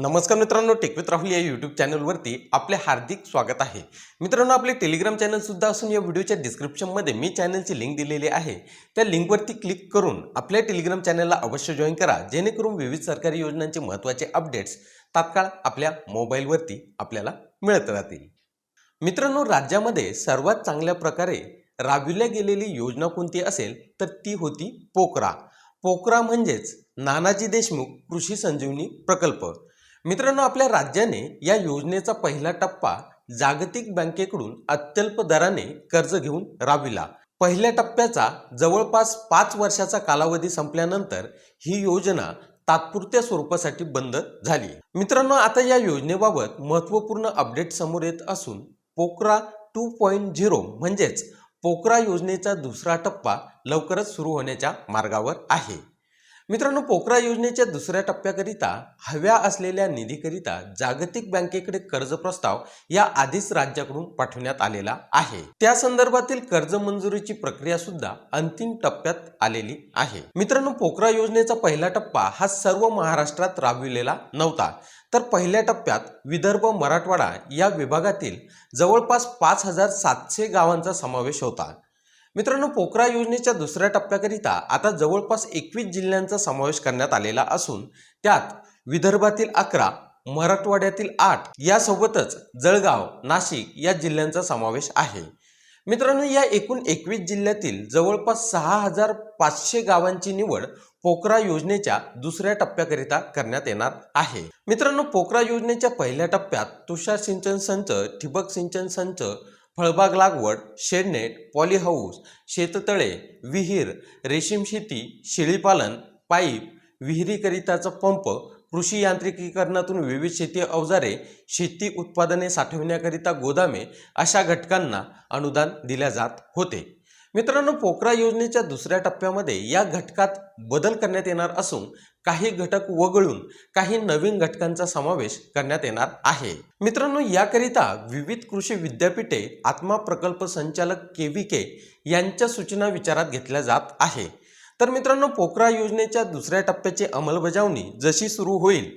नमस्कार मित्रांनो टेकवित राहुल या यूट्यूब चॅनलवरती आपले हार्दिक स्वागत आहे. मित्रांनो आपले टेलिग्राम चॅनलसुद्धा असून या व्हिडिओच्या डिस्क्रिप्शनमध्ये मी चॅनलची लिंक दिलेली आहे. त्या लिंकवरती क्लिक करून आपल्या टेलिग्राम चॅनलला अवश्य जॉईन करा जेणेकरून विविध सरकारी योजनांचे महत्त्वाचे अपडेट्स तात्काळ आपल्या मोबाईलवरती आपल्याला मिळत राहतील. मित्रांनो राज्यामध्ये सर्वात चांगल्या प्रकारे राबविल्या गेलेली योजना कोणती असेल तर ती होती पोकरा. पोकरा म्हणजेच नानाजी देशमुख कृषी संजीवनी प्रकल्प. मित्रांनो आपल्या राज्याने या योजनेचा पहिला टप्पा जागतिक बँकेकडून अत्यल्प दराने कर्ज घेऊन राबविला. पहिल्या टप्प्याचा जवळपास पाच वर्षाचा कालावधी संपल्यानंतर ही योजना तात्पुरत्या स्वरूपासाठी बंद झाली. मित्रांनो आता या योजनेबाबत महत्त्वपूर्ण अपडेट समोर येत असून पोकरा टू पॉईंट झिरो म्हणजेच पोकरा योजनेचा दुसरा टप्पा लवकरच सुरू होण्याच्या मार्गावर आहे. मित्रांनो पोकरा योजनेच्या दुसऱ्या टप्प्याकरिता हव्या असलेल्या निधीकरिता जागतिक बँकेकडे कर्ज प्रस्ताव या आधीच राज्याकडून पाठवण्यात आलेला आहे. त्या संदर्भातील कर्ज मंजुरीची प्रक्रिया सुद्धा अंतिम टप्प्यात आलेली आहे. मित्रांनो पोकरा योजनेचा पहिला टप्पा हा सर्व महाराष्ट्रात राबविलेला नव्हता. तर पहिल्या टप्प्यात विदर्भ मराठवाडा या विभागातील जवळपास पाच हजार सातशे गावांचा समावेश होता. मित्रांनो पोकरा योजनेच्या दुसऱ्या टप्प्याकरिता आता जवळपास एकवीस जिल्ह्यांचा समावेश करण्यात आलेला असून त्यात विदर्भातील अकरा मराठवाड्यातील आठ यासोबतच जळगाव नाशिक या जिल्ह्यांचा समावेश आहे. मित्रांनो या एकूण एकवीस जिल्ह्यातील जवळपास सहा हजार पाचशे गावांची निवड पोकरा योजनेच्या दुसऱ्या टप्प्याकरिता करण्यात येणार आहे. मित्रांनो पोकरा योजनेच्या पहिल्या टप्प्यात तुषार सिंचन संच ठिबक सिंचन संच फळबाग लागवड शेडनेट पॉलीहाऊस शेततळे विहीर रेशीम शेती शेळीपालन पाईप विहिरीकरिताचा पंप कृषी यांत्रिकीकरणातून विविध शेती अवजारे शेती उत्पादने साठवण्याकरिता गोदामे अशा घटकांना अनुदान दिल्या जात होते. मित्रांनो पोकरा योजनेच्या दुसऱ्या टप्प्यामध्ये या घटकात बदल करण्यात येणार असून काही घटक वगळून काही नवीन घटकांचा समावेश करण्यात येणार आहे. मित्रांनो याकरिता विविध कृषी विद्यापीठे आत्मा प्रकल्प संचालक के व्ही के यांच्या सूचना विचारात घेतल्या जात आहे. तर मित्रांनो पोकरा योजनेच्या दुसऱ्या टप्प्याची अंमलबजावणी जशी सुरू होईल